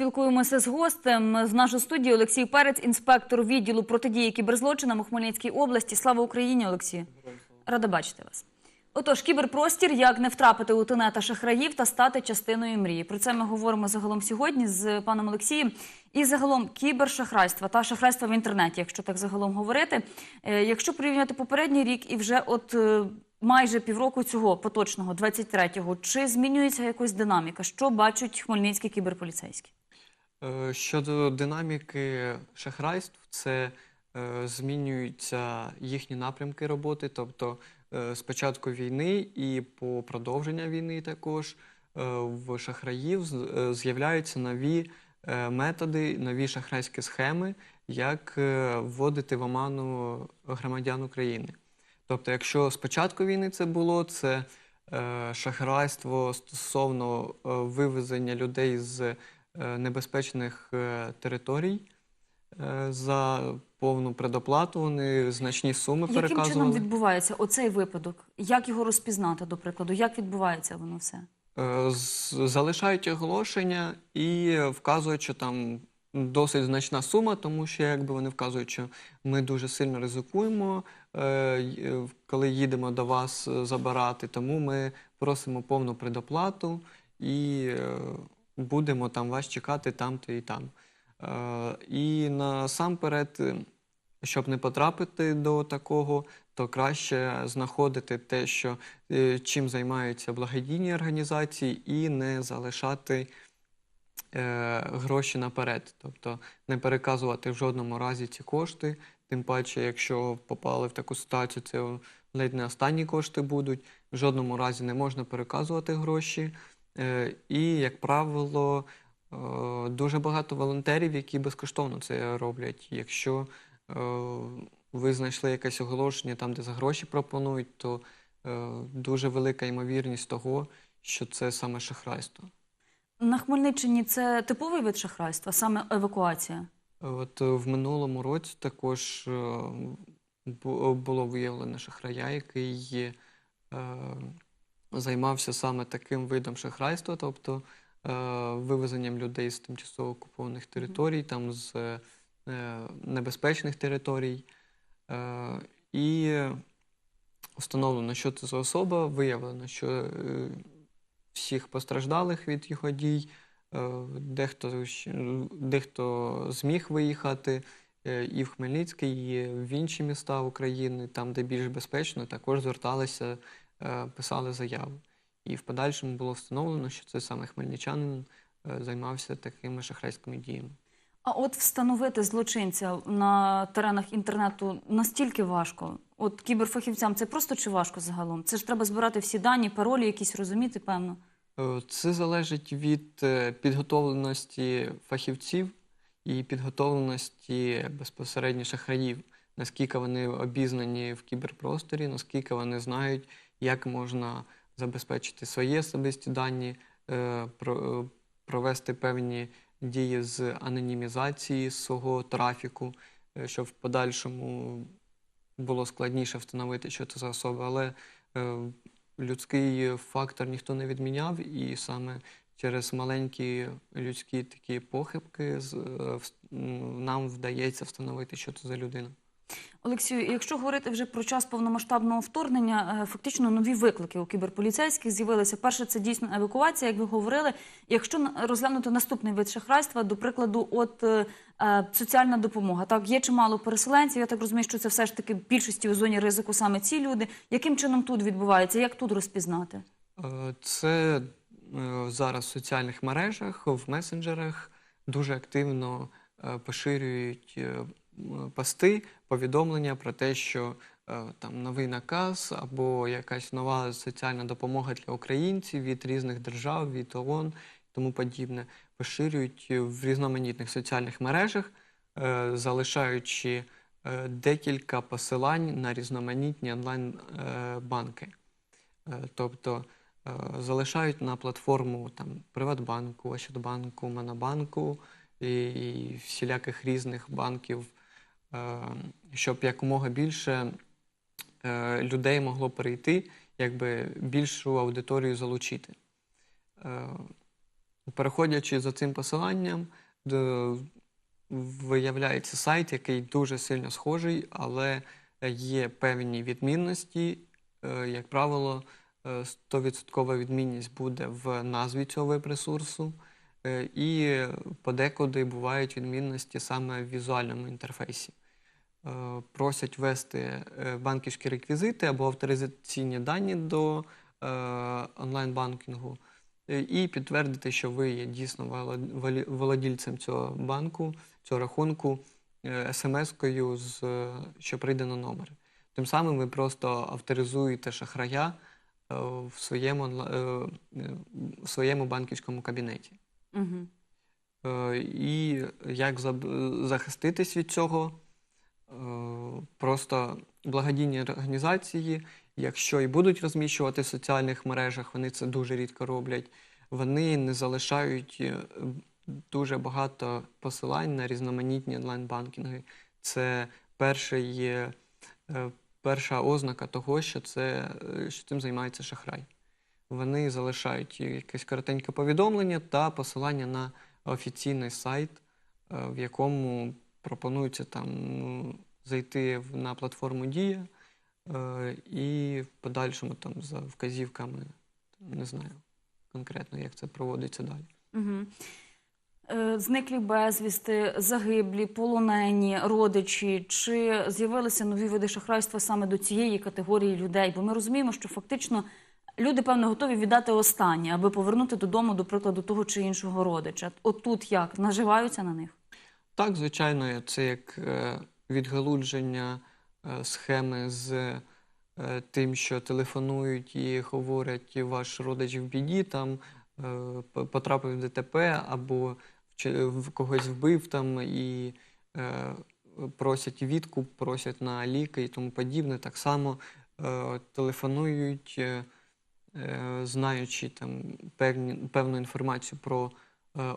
спілкуємося з гостем. В нашу студію Олексій Перець, інспектор відділу протидії кіберзлочинам у Хмельницькій області. Слава Україні, Олексію. Рада бачити вас. Отож, кіберпростір, як не втрапити у тенета шахраїв та стати частиною мрії. Про це ми говоримо загалом сьогодні з паном Олексієм. І загалом кібершахрайства та шахрайства в інтернеті, якщо так загалом говорити. Е, Якщо порівняти попередній рік і вже от е, майже півроку цього поточного, 23-го, чи змінюється якось динаміка? Що бачать хмельницькі кіберполіцейські? Е, Щодо динаміки шахрайств, це е, змінюються їхні напрямки роботи, тобто е, з початку війни і по продовження війни також в шахраїв з'являються нові методи, нові шахрайські схеми, як вводити в оману громадян України. Тобто, якщо з початку війни це було, це шахрайство стосовно вивезення людей з небезпечних е, територій е, за повну предоплату. Вони значні суми Яким чином переказували. відбувається оцей випадок? Як його розпізнати, до прикладу? Як відбувається воно все? Е, Залишають оголошення і вказують, що там досить значна сума, тому що якби вони вказують, що ми дуже сильно ризикуємо, е, е, коли їдемо до вас е, забирати, тому ми просимо повну предоплату і е, будемо там вас чекати там-то і там. Е, І насамперед, щоб не потрапити до такого, то краще знаходити те, що е, чим займаються благодійні організації, і не залишати е, гроші наперед. Тобто не переказувати в жодному разі ці кошти. Тим паче, якщо попали в таку ситуацію, це ледь не останні кошти будуть. В жодному разі не можна переказувати гроші. Е, і, як правило, е, дуже багато волонтерів, які безкоштовно це роблять. Якщо е, ви знайшли якесь оголошення там, де за гроші пропонують, то дуже велика ймовірність того, що це саме шахрайство. На Хмельниччині це типовий вид шахрайства, саме евакуація. От в минулому році також було виявлено шахрая, який е, займався саме таким видом шахрайства, тобто е, вивезенням людей з тимчасово окупованих територій, там з е, небезпечних територій. Е, і встановлено, що це за особа, виявлено, що е, всіх постраждалих від його дій. Е, Дехто, дехто зміг виїхати е, і в Хмельницький, і в інші міста України, там, де більш безпечно, також зверталися, писали заяви. І в подальшому було встановлено, що це саме хмельничанин е, займався такими шахрайськими діями. А от встановити злочинця на теренах інтернету настільки важко. От кіберфахівцям це просто чи важко загалом? Це ж треба збирати всі дані, паролі якісь розуміти, певно. Е, Це залежить від е, підготовленості фахівців і підготовленості безпосередньо шахраїв, наскільки вони обізнані в кіберпросторі, наскільки вони знають, як можна забезпечити свої особисті дані, е, е, провести певні дії з анонімізації свого трафіку, е, щоб в подальшому було складніше встановити, що це за особа. Але людський фактор ніхто не відміняв, і саме через маленькі людські такі похибки нам вдається встановити, що це за людина. Олексію, якщо говорити вже про час повномасштабного вторгнення, е, фактично нові виклики у кіберполіцейських з'явилися. Перше, це дійсно евакуація, як ви говорили. Якщо розглянути наступний вид шахрайства, до прикладу, от е, е, соціальна допомога. Так, є чимало переселенців. Я так розумію, що це все ж таки більшості у зоні ризику саме ці люди. Яким чином тут відбувається? Як тут розпізнати? Це зараз в соціальних мережах, в месенджерах дуже активно поширюють пости, повідомлення про те, що е, там новий наказ або якась нова соціальна допомога для українців від різних держав, від ООН і тому подібне, поширюють в різноманітних соціальних мережах, е, залишаючи е, декілька посилань на різноманітні онлайн-банки. Тобто залишають на платформу там, Приватбанку, Ощадбанку, Монобанку і, всіляких різних банків, щоб якомога більше е, людей могло перейти, якби більшу аудиторію залучити. Е, Переходячи за цим посиланням, виявляється сайт, який дуже сильно схожий, але є певні відмінності. Е, Як правило, е, 100% відмінність буде в назві цього веб-ресурсу, е, і подекуди бувають відмінності саме в візуальному інтерфейсі. Е, Просять ввести е, банківські реквізити або авторизаційні дані до е, онлайн-банкінгу і підтвердити, що ви є дійсно володільцем цього банку, цього рахунку смс-кою, що прийде на номер. Тим самим ви просто авторизуєте шахрая в своєму, в своєму банківському кабінеті. Угу. І як захиститись від цього? Е, Просто благодійні організації, якщо і будуть розміщувати в соціальних мережах, вони це дуже рідко роблять. Вони не залишають е, дуже багато посилань на різноманітні онлайн-банкінги. Це перший, е, перша ознака того, що, це, що цим займається шахрай. Вони залишають якесь коротеньке повідомлення та посилання на офіційний сайт, в якому пропонується там ну, зайти на платформу Дія е, і в подальшому там за вказівками, не знаю конкретно, як це проводиться далі. Угу. Зниклі безвісти, загиблі, полонені, родичі. Чи з'явилися нові види шахрайства саме до цієї категорії людей? Бо ми розуміємо, що фактично люди, певно, готові віддати останнє, аби повернути додому, до прикладу, того чи іншого родича. От тут як наживаються на них? Так, звичайно, це як е, відгалудження е, схеми з е, тим, що телефонують і говорять, ваш родич в біді, там потрапив в ДТП або когось вбив там і просять відкуп, просять на ліки і тому подібне. Так само телефонують, знаючи там певні, певну інформацію про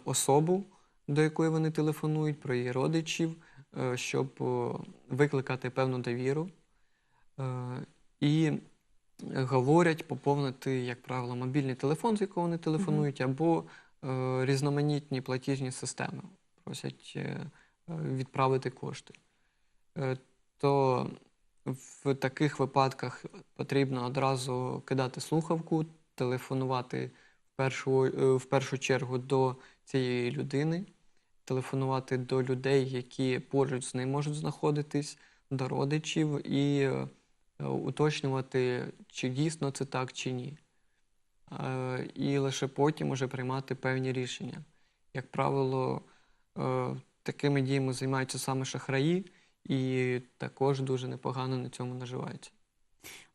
особу до якої вони телефонують, про її родичів, е, щоб е, викликати певну довіру. Е, І говорять поповнити, як правило, мобільний телефон, з якого вони телефонують, або різноманітні платіжні системи. Просять відправити кошти. То в таких випадках потрібно одразу кидати слухавку, телефонувати в першу, в першу чергу до цієї людини, телефонувати до людей, які поруч з ним можуть знаходитись, до родичів, і е, уточнювати, чи дійсно це так, чи ні. Е, І лише потім уже приймати певні рішення. Як правило, е, такими діями займаються саме шахраї, і також дуже непогано на цьому наживаються.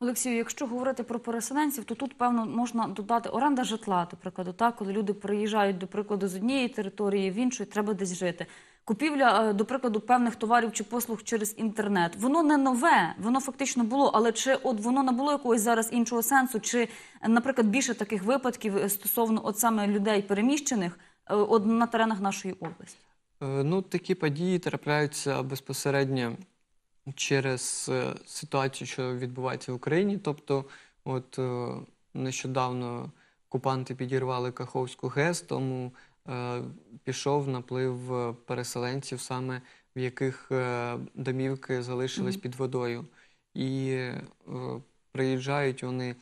Олексію, якщо говорити про переселенців, то тут певно можна додати оренда житла, до прикладу, так, коли люди приїжджають, до прикладу, з однієї території в іншу, треба десь жити. Купівля, е, до прикладу, певних товарів чи послуг через інтернет. Воно не нове, воно фактично було, але чи от воно набуло якогось зараз іншого сенсу, чи, наприклад, більше таких випадків е, стосовно от саме людей переміщених е, от на теренах нашої області? Ну, такі події трапляються безпосередньо через е, ситуацію, що відбувається в Україні. Тобто, от е, нещодавно окупанти підірвали Каховську ГЕС, тому е, пішов наплив переселенців, саме в яких домівки залишились Мгм. під водою. І приїжджають вони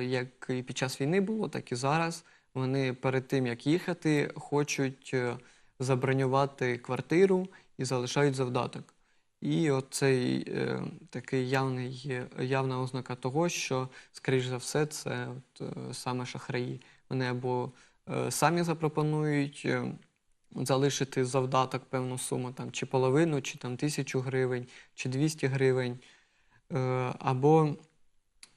як і під час війни було, так і зараз. Вони перед тим, як їхати, хочуть забронювати квартиру і залишають завдаток. І оцей е, такий явний, е, явна ознака того, що, скоріш за все, це от, е, саме шахраї. Вони або е, самі запропонують е, залишити завдаток певну суму, там, чи половину, чи там тисячу гривень, чи 200 гривень. Е, або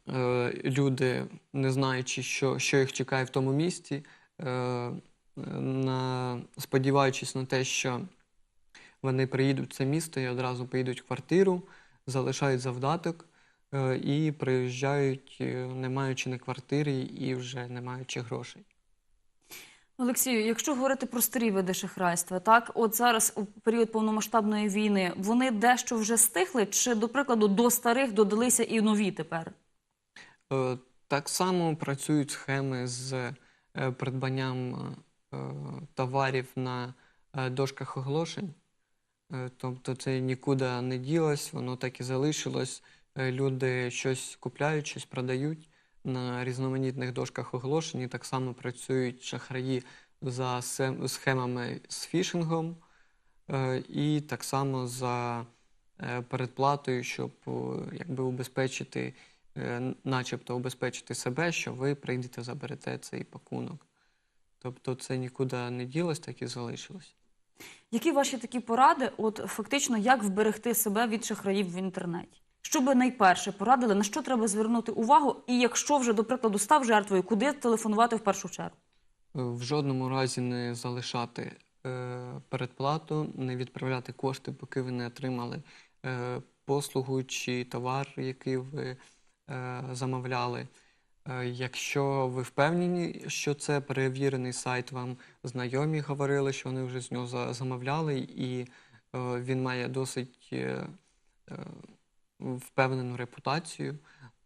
е, люди, не знаючи, що, що їх чекає в тому місці, е, на, сподіваючись на те, що вони приїдуть в це місто і одразу поїдуть в квартиру, залишають завдаток е, і приїжджають, е, не маючи ні квартири і вже не маючи грошей. Олексію, якщо говорити про старі види шахрайства, так от зараз у період повномасштабної війни вони дещо вже стихли, чи, до прикладу, до старих додалися і нові тепер? Е, Так само працюють схеми з придбанням товарів на дошках оголошень. Е, Тобто це нікуди не ділось, воно так і залишилось. Е, Люди щось купляють, щось продають на різноманітних дошках оголошень. Так само працюють шахраї за схемами з фішингом, е, і так само за передплатою, щоб якби убезпечити, начебто убезпечити себе, що ви прийдете, заберете цей пакунок. Тобто це нікуди не ділось, так і залишилось. Які ваші такі поради, от фактично, як вберегти себе від шахраїв в інтернеті? Що би найперше порадили, на що треба звернути увагу, і якщо вже, до прикладу, став жертвою, куди телефонувати в першу чергу? Е, В жодному разі не залишати е, передплату, не відправляти кошти, поки ви не отримали е, послугу чи товар, який ви е, замовляли. Е, якщо ви впевнені, що це перевірений сайт, вам знайомі говорили, що вони вже з нього замовляли, і е, він має досить е, впевнену репутацію,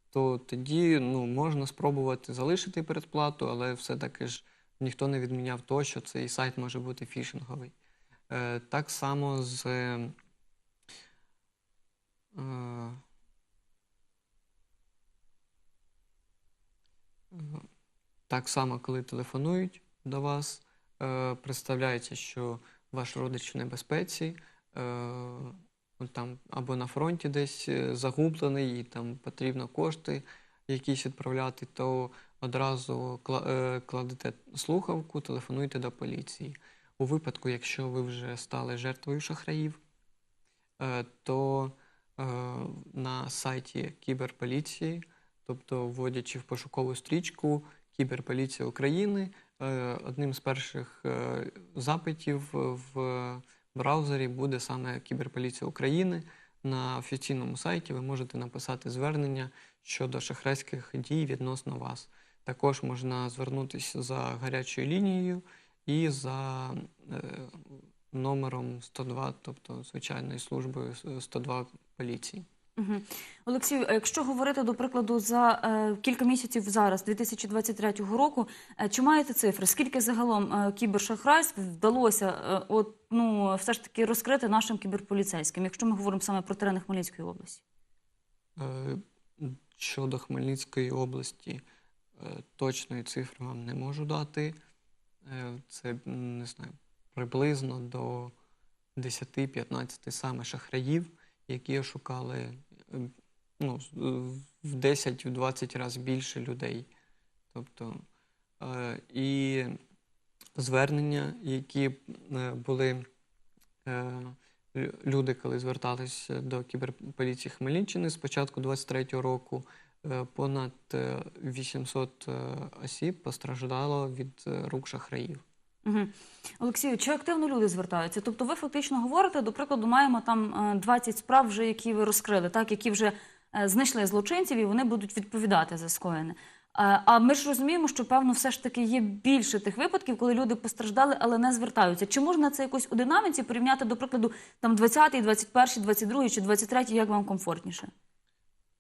то тоді ну, можна спробувати залишити передплату, але все-таки ж ніхто не відміняв то, що цей сайт може бути фішинговий. Так само з. Е, е, так само, коли телефонують до вас, е, представляється, що ваш родич в небезпеці, е, там, або на фронті десь е, загублений, і там потрібно кошти якісь відправляти, то одразу кла- кладете слухавку, телефонуйте до поліції. У випадку, якщо ви вже стали жертвою шахраїв, то на сайті кіберполіції, тобто вводячи в пошукову стрічку Кіберполіція України, е, одним з перших е, запитів в браузері буде саме Кіберполіція України. На офіційному сайті ви можете написати звернення щодо шахрайських дій відносно вас. Також можна звернутися за гарячою лінією і за е, номером 102, тобто звичайною службою 102 поліції. Угу. Олексію, а якщо говорити, до прикладу, за е, кілька місяців зараз, 2023 року, е, чи маєте цифри? Скільки загалом е, кібершахрайств вдалося е, ну, все ж таки розкрити нашим кіберполіцейським, якщо ми говоримо саме про терени Хмельницької області? Е, Щодо Хмельницької області, е, точної цифри вам не можу дати. Е, Це, не знаю, приблизно до 10-15 саме шахраїв, які ошукали е, ну, в 10-20 разів більше людей. Тобто, е, і звернення, які е, були е, люди, коли зверталися до кіберполіції Хмельниччини з початку 23-го року, понад е, 800 е, осіб постраждало від рук шахраїв. Олексію, чи активно люди звертаються? Тобто, ви фактично говорите, до прикладу, маємо там е, 20 справ, вже які ви розкрили, так які вже е, знайшли злочинців, і вони будуть відповідати за скоєне. Е, А ми ж розуміємо, що певно, все ж таки є більше тих випадків, коли люди постраждали, але не звертаються. Чи можна це якось у динаміці порівняти, до прикладу, там 20-й, 21-й, 22-й чи 23-й, як вам комфортніше?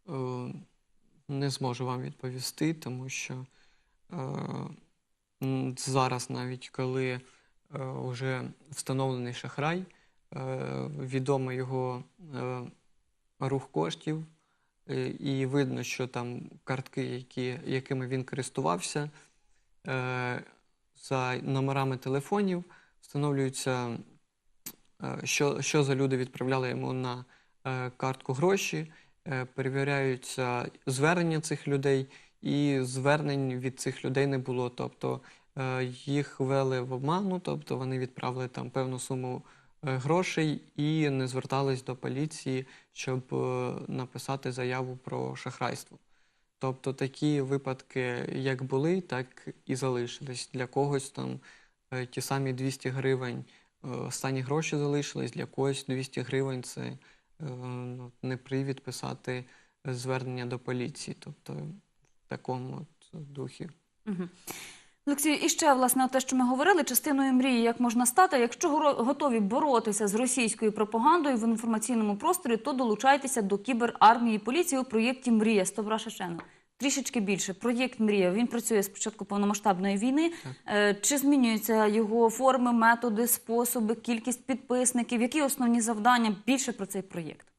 Е, Не зможу вам відповісти, тому що е, зараз, навіть коли е, вже встановлений шахрай, е, відомо його е, рух коштів, і видно, що там картки, які, якими він користувався, за номерами телефонів встановлюються, що, що за люди відправляли йому на картку гроші перевіряються звернення цих людей, і звернень від цих людей не було. Тобто е, їх ввели в обману, тобто вони відправили там певну суму е, грошей і не звертались до поліції, щоб е, написати заяву про шахрайство. Тобто такі випадки як були, так і залишились. Для когось там ті самі 200 гривень останні гроші залишились, для когось 200 гривень це ну, не привід писати звернення до поліції. Тобто такому от духі. Угу. Олексію, і ще власне те, що ми говорили, частиною мрії, як можна стати. Якщо готові боротися з російською пропагандою в інформаційному просторі, то долучайтеся до кіберармії поліції у проєкті Мрія Стовра Шашена. трішечки більше. Проєкт Мрія він працює з початку повномасштабної війни. Е, Чи змінюються його форми, методи, способи, кількість підписників? Які основні завдання? Більше про цей проєкт.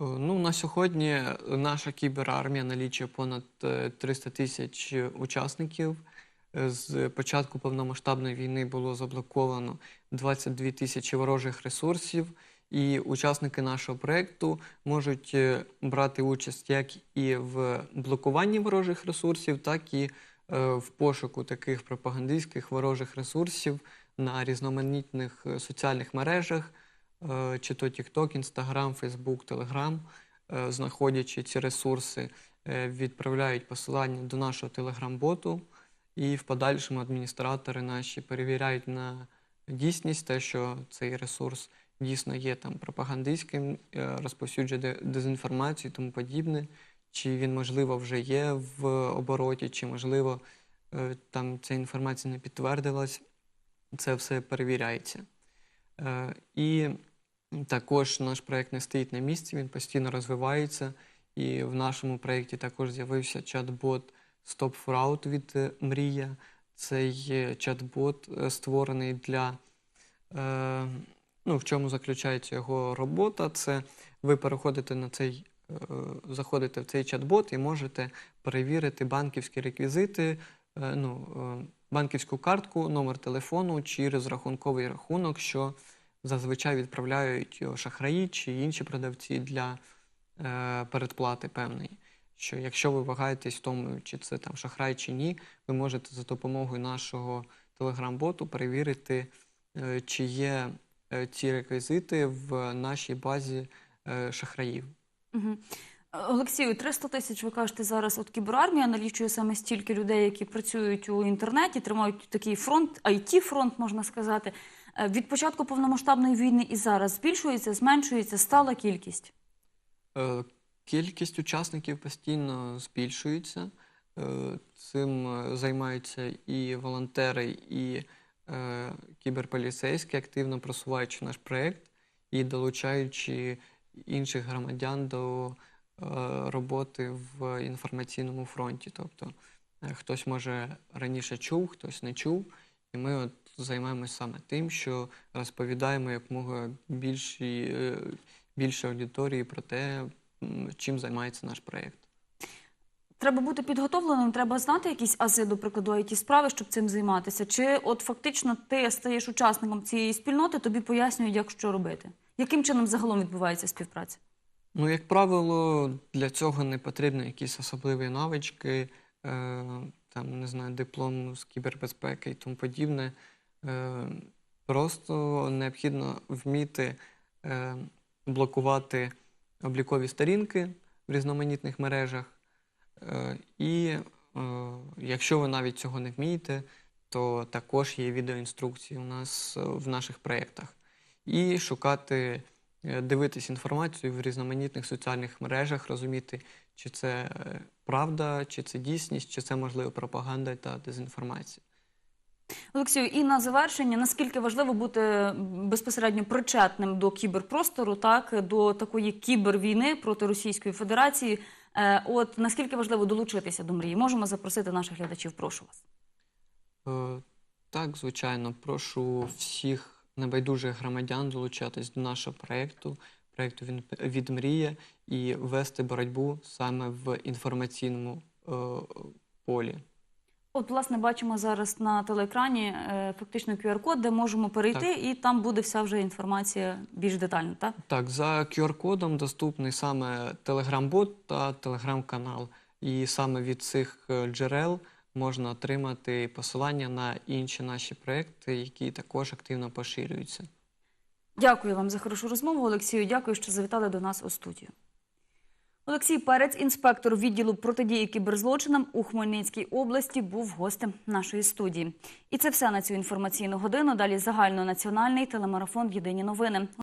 Е, Ну, на сьогодні наша кіберармія налічує понад е, 300 тисяч учасників. Е, З початку повномасштабної війни було заблоковано 22 тисячі ворожих ресурсів, і учасники нашого проєкту можуть е, брати участь як і в блокуванні ворожих ресурсів, так і е, в пошуку таких пропагандистських ворожих ресурсів на різноманітних е, соціальних мережах, е, чи то TikTok, Instagram, Facebook, Telegram, е, знаходячи ці ресурси, е, відправляють посилання до нашого телеграм-боту, і в подальшому адміністратори наші перевіряють на дійсність те, що цей ресурс дійсно є там пропагандистським, е, розповсюджує дезінформацію і тому подібне, чи він, можливо, вже є в обороті, чи, можливо, е, там ця інформація не підтвердилась. Це все перевіряється. Е, І також наш проєкт не стоїть на місці, він постійно розвивається. І в нашому проєкті також з'явився чат-бот Stop for Out від е, Мрія. Цей е, чат-бот е, створений для. Е, ну, в чому заключається його робота? Це ви переходите на цей, е, заходите в цей чат-бот і можете перевірити банківські реквізити, е, ну, е, банківську картку, номер телефону чи розрахунковий рахунок, що зазвичай відправляють його шахраї чи інші продавці для е, передплати певної. Що якщо ви вагаєтесь в тому, чи це там шахрай чи ні, ви можете за допомогою нашого телеграм-боту перевірити, е, чи є е, ці реквізити в нашій базі е, шахраїв. Угу. Олексію, 300 тисяч, ви кажете, зараз от кіберармія налічує саме стільки людей, які працюють у інтернеті, тримають такий фронт, it фронт можна сказати. Е, Від початку повномасштабної війни і зараз збільшується, зменшується, стала кількість. Е, Кількість учасників постійно збільшується. Е, Цим займаються і волонтери, і кіберполіцейські, активно просуваючи наш проєкт і долучаючи інших громадян до роботи в інформаційному фронті. Тобто хтось може раніше чув, хтось не чув. І ми от займаємося саме тим, що розповідаємо якомога більшій, е, більше аудиторії про те, чим займається наш проєкт. Треба бути підготовленим, треба знати якісь ази, до прикладу, it справи, щоб цим займатися. Чи от фактично ти стаєш учасником цієї спільноти, тобі пояснюють, як що робити? Яким чином загалом відбувається співпраця? Ну, як правило, для цього не потрібні якісь особливі навички, е, там, не знаю, диплом з кібербезпеки і тому подібне. Е, просто необхідно вміти е, блокувати облікові сторінки в різноманітних мережах. Е, і якщо ви навіть цього не вмієте, то також є відеоінструкції у нас в наших проєктах. І шукати, дивитись інформацію в різноманітних соціальних мережах, розуміти, чи це правда, чи це дійсність, чи це можливо пропаганда та дезінформація. Олексію, і на завершення, наскільки важливо бути безпосередньо причетним до кіберпростору, так до такої кібервійни проти Російської Федерації? Е, От наскільки важливо долучитися до мрії? Можемо запросити наших глядачів. Прошу вас. Е, Так, звичайно, прошу всіх небайдужих громадян долучатись до нашого проєкту, проєкту «Він- від Мрія і вести боротьбу саме в інформаційному е, полі. От, власне, бачимо зараз на телеекрані е, фактично QR-код, де можемо перейти, і там буде вся вже інформація більш детально. Так Так, за QR-кодом доступний саме Telegram-бот та Telegram-канал. І саме від цих е, джерел можна отримати посилання на інші наші проекти, які також активно поширюються. Дякую вам за хорошу розмову, Олексію. Дякую, що завітали до нас у студію. Олексій Перець, інспектор відділу протидії кіберзлочинам у Хмельницькій області, був гостем нашої студії. І це все на цю інформаційну годину. Далі загальнонаціональний телемарафон Єдині новини.